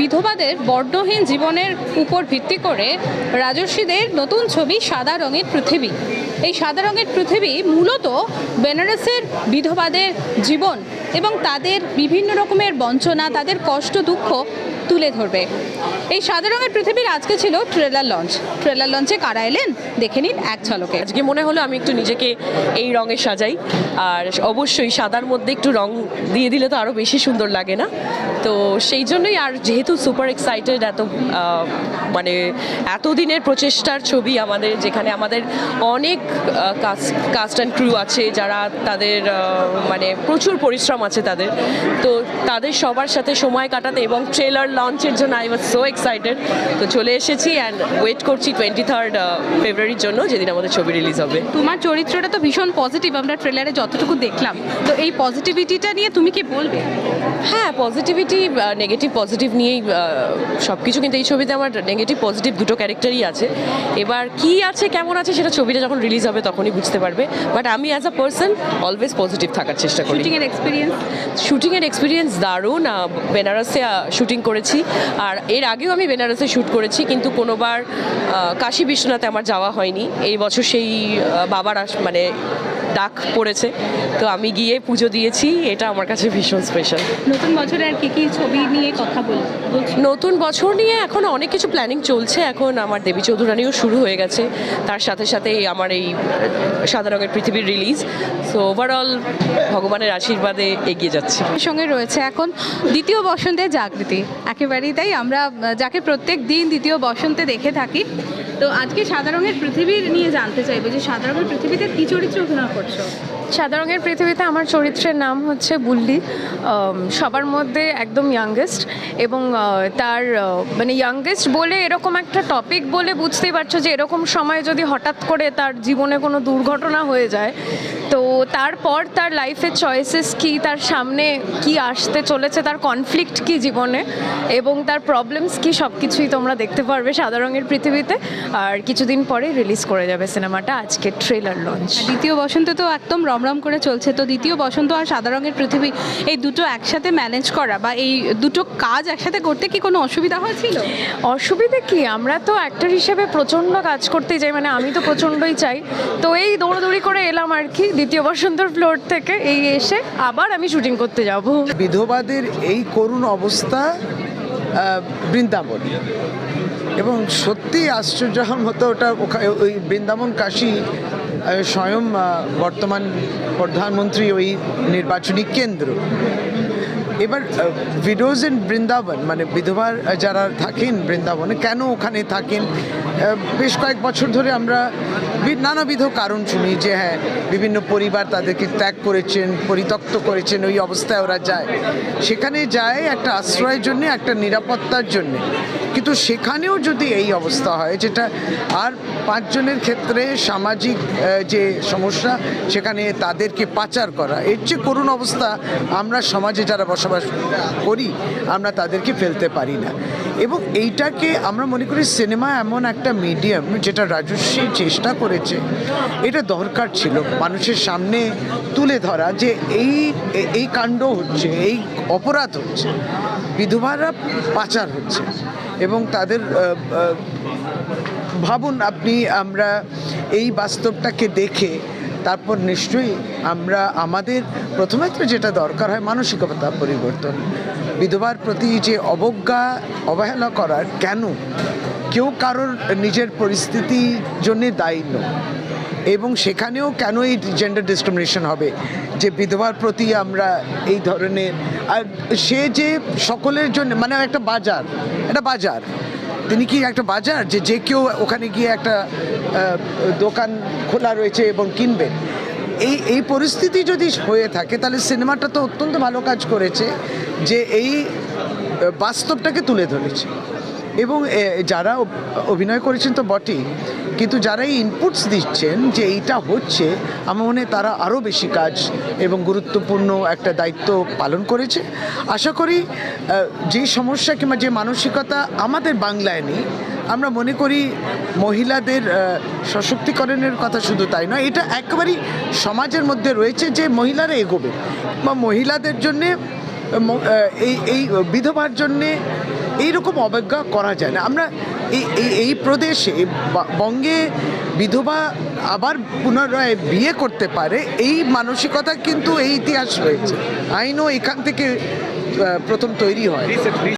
বিধবাদের বর্ণহীন জীবনের উপর ভিত্তি করে রাজস্বীদের নতুন ছবি সাদা রঙের পৃথিবী। এই সাদা রঙের পৃথিবী মূলত বেনারসের বিধবাদের জীবন এবং তাদের বিভিন্ন রকমের বঞ্চনা, তাদের কষ্ট, দুঃখ তুলে ধরবে। এই সাদা রঙের পৃথিবীর আজকে ছিল ট্রেলার লঞ্চ ট্রেলার লঞ্চে কারা এলেন? দেখে নিন এক ঝলকে। আজকে মনে হলো আমি একটু নিজেকে এই রঙে সাজাই। আর অবশ্যই সাদার মধ্যে একটু রং দিয়ে দিলে তো আরও বেশি সুন্দর লাগে না? তো সেই জন্যই আর যেহেতু সুপার এক্সাইটেড এত মানে এতদিনের প্রচেষ্টার ছবি আমাদের, যেখানে আমাদের অনেক কাস্ট অ্যান্ড ক্রু আছে, যারা তাদের মানে প্রচুর পরিশ্রম আছে তাদের। তো তাদের সবার সাথে সময় কাটাতে এবং ট্রেলার লঞ্চের জন্য আই ওয়াজ সো এক্সাইটেড তো চলে এসেছি অ্যান্ড ওয়েট করছি টোয়েন্টি থার্ড ফেব্রুয়ারির জন্য যেদিন আমাদের ছবি রিলিজ হবে। তোমার চরিত্রটা তো ভীষণ পজিটিভ আমরা ট্রেলারে যতটুকু দেখলাম। তো এই পজিটিভিটিটা নিয়ে তুমি কি বলবে? হ্যাঁ পজিটিভিটি নেগেটিভ পজিটিভ নিয়েই সব কিছু কিন্তু এই ছবিতে আমার নেগেটিভ পজিটিভ দুটো ক্যারেক্টারই আছে। এবার কি আছে কেমন আছে সেটা ছবিটা যখন রিলিজ হবে তখনই বুঝতে পারবে। বাট আমি as a person always positive থাকার চেষ্টা করি। শুটিং এর এক্সপিরিয়েন্স শুটিংয়ের এক্সপিরিয়েন্স দারুণ বেনারসে শুটিং করেছি আর এর আগেও আমি বেনারসে শ্যুট করেছি, কিন্তু কোনোবার কাশী বিশ্বনাথে আমার যাওয়া হয়নি। এই বছর সেই বাবার মানে ডাক পড়েছে। তো আমি গিয়ে পুজো দিয়েছি এটা আমার কাছে ভীষণ স্পেশাল নতুন বছরে আর কি কি ছবি নিয়ে কথা বল বলছি নতুন বছর নিয়ে এখন অনেক কিছু প্ল্যানিং চলছে। এখন আমার দেবী চৌধুরানীও শুরু হয়ে গেছে। তার সাথে সাথে আমার এই সাদা রঙের পৃথিবীর রিলিজ সো ওভারঅল ভগবানের আশীর্বাদে এগিয়ে যাচ্ছে। এর সঙ্গে রয়েছে এখন দ্বিতীয় বসন্তের জাগৃতি। একেবারেই তাই আমরা যাকে প্রত্যেক দিন দ্বিতীয় বসন্তে দেখে থাকি। তো আজকে সাদা রঙের পৃথিবীর নিয়ে জানতে চাইব যে সাদা রঙের পৃথিবীতে কি চরিত্র অভিনয় করছ সাদা রঙের পৃথিবীতে আমার চরিত্রের নাম হচ্ছে বুল্লি। সবার মধ্যে একদম ইয়াংগেস্ট এবং তার মানে ইয়াংগেস্ট বলে এরকম একটা টপিক বলে বুঝতেই পারছ যে এরকম সময় যদি হঠাৎ করে তার জীবনে কোনো দুর্ঘটনা হয়ে যায়, তো তারপর তার লাইফের চয়েসেস কি, তার সামনে কি আসতে চলেছে, তার কনফ্লিক্ট কি জীবনে এবং তার প্রবলেমস কি সব কিছুই তোমরা দেখতে পারবে সাদা রঙের পৃথিবীতে। আর কিছুদিন পরে রিলিজ করে যাবে সিনেমাটা আজকে ট্রেলার লঞ্চ দ্বিতীয় বসন্ত তো একদম রমরম করে চলছে। তো দ্বিতীয় বসন্ত আর সাদা রঙের পৃথিবী এই দুটো একসাথে ম্যানেজ করা বা এই দুটো কাজ একসাথে করতে কি কোনো অসুবিধা হয়েছিল? অসুবিধে কি? আমরা তো অ্যাক্টর হিসেবে প্রচণ্ড কাজ করতে চাই মানে আমি তো প্রচণ্ডই চাই। তো এই দৌড়দৌড়ি করে এলাম আর কি দ্বিতীয় বসন্তর ফ্লোর থেকে এই এসে আবার আমি শুটিং করতে যাব। বিধবাদের এই করুণ অবস্থা বৃন্দাবন। এবং সত্যি আশ্চর্য মতো ওটা ওই বৃন্দাবন কাশী স্বয়ং বর্তমান প্রধানমন্ত্রী ওই নির্বাচনী কেন্দ্র। এবার ভিডোজ ইন বৃন্দাবন মানে বিধবার যারা থাকেন বৃন্দাবনে, কেন ওখানে থাকেন? বেশ কয়েক বছর ধরে আমরা নানাবিধ কারণ শুনি যে হ্যাঁ বিভিন্ন পরিবার তাদেরকে ত্যাগ করেছেন, পরিত্যক্ত করেছেন, ওই অবস্থায় ওরা যায়। সেখানে যায় একটা আশ্রয়ের জন্য, একটা নিরাপত্তার জন্য। কিন্তু সেখানেও যদি এই অবস্থা হয়, যেটা আর পাঁচজনের ক্ষেত্রে সামাজিক যে সমস্যা, সেখানে তাদেরকে পাচার করা, এর যে করুণ অবস্থা আমরা সমাজে যারা বসবাস করি, আমরা তাদেরকে ফেলতে পারি না। এবং এইটাকে আমরা মনে করি সিনেমা এমন একটা মিডিয়াম যেটা রাজস্বী চেষ্টা করেছে। এটা দরকার ছিল মানুষের সামনে তুলে ধরা যে এই এই কাণ্ড হচ্ছে, এই অপরাধ হচ্ছে, বিধবারা পাচার হচ্ছে এবং তাদের ভাবুন আপনি আমরা এই বাস্তবটাকে দেখে তারপর নিশ্চয়ই আমরা, আমাদের প্রথমে তো যেটা দরকার হয় মানসিকতা পরিবর্তন। বিধবার প্রতি যে অবজ্ঞা অবহেলা করার কেন? কেউ কারোর নিজের পরিস্থিতির জন্যে দায়ী নয়। এবং সেখানেও কেন এই জেন্ডার ডিসক্রিমিনেশন হবে? যে বিধবার প্রতি আমরা এই ধরনের, আর সে যে সকলের জন্য মানে একটা বাজার একটা বাজার। তিনি কি একটা বাজার? যে যে কেউ ওখানে গিয়ে একটা দোকান খোলা রয়েছে এবং কিনবেন এই এই পরিস্থিতি যদি হয়ে থাকে, তাহলে সিনেমাটা তো অত্যন্ত ভালো কাজ করেছে যে এই বাস্তবটাকে তুলে ধরেছে। এবং যারা অভিনয় করেছেন তো বটেই। কিন্তু যারা এই ইনপুটস দিচ্ছেন যে এইটা হচ্ছে, আমার মনে তারা আরও বেশি কাজ এবং গুরুত্বপূর্ণ একটা দায়িত্ব পালন করেছে। আশা করি যে সমস্যা কিংবা যে মানসিকতা আমাদের বাংলায় নেই, আমরা মনে করি মহিলাদের সশক্তিকরণের কথা শুধু তাই নয়, এটা একেবারেই সমাজের মধ্যে রয়েছে যে মহিলারা এগোবে। বা মহিলাদের জন্যে এই এই বিধবার জন্যে এইরকম অবজ্ঞা করা যায় না। আমরা এই এই প্রদেশে বঙ্গে বিধবা আবার পুনরায় বিয়ে করতে পারে, এই মানসিকতা কিন্তু এই ইতিহাস রয়েছে। আইনও এখান থেকে প্রথম তৈরি হয়।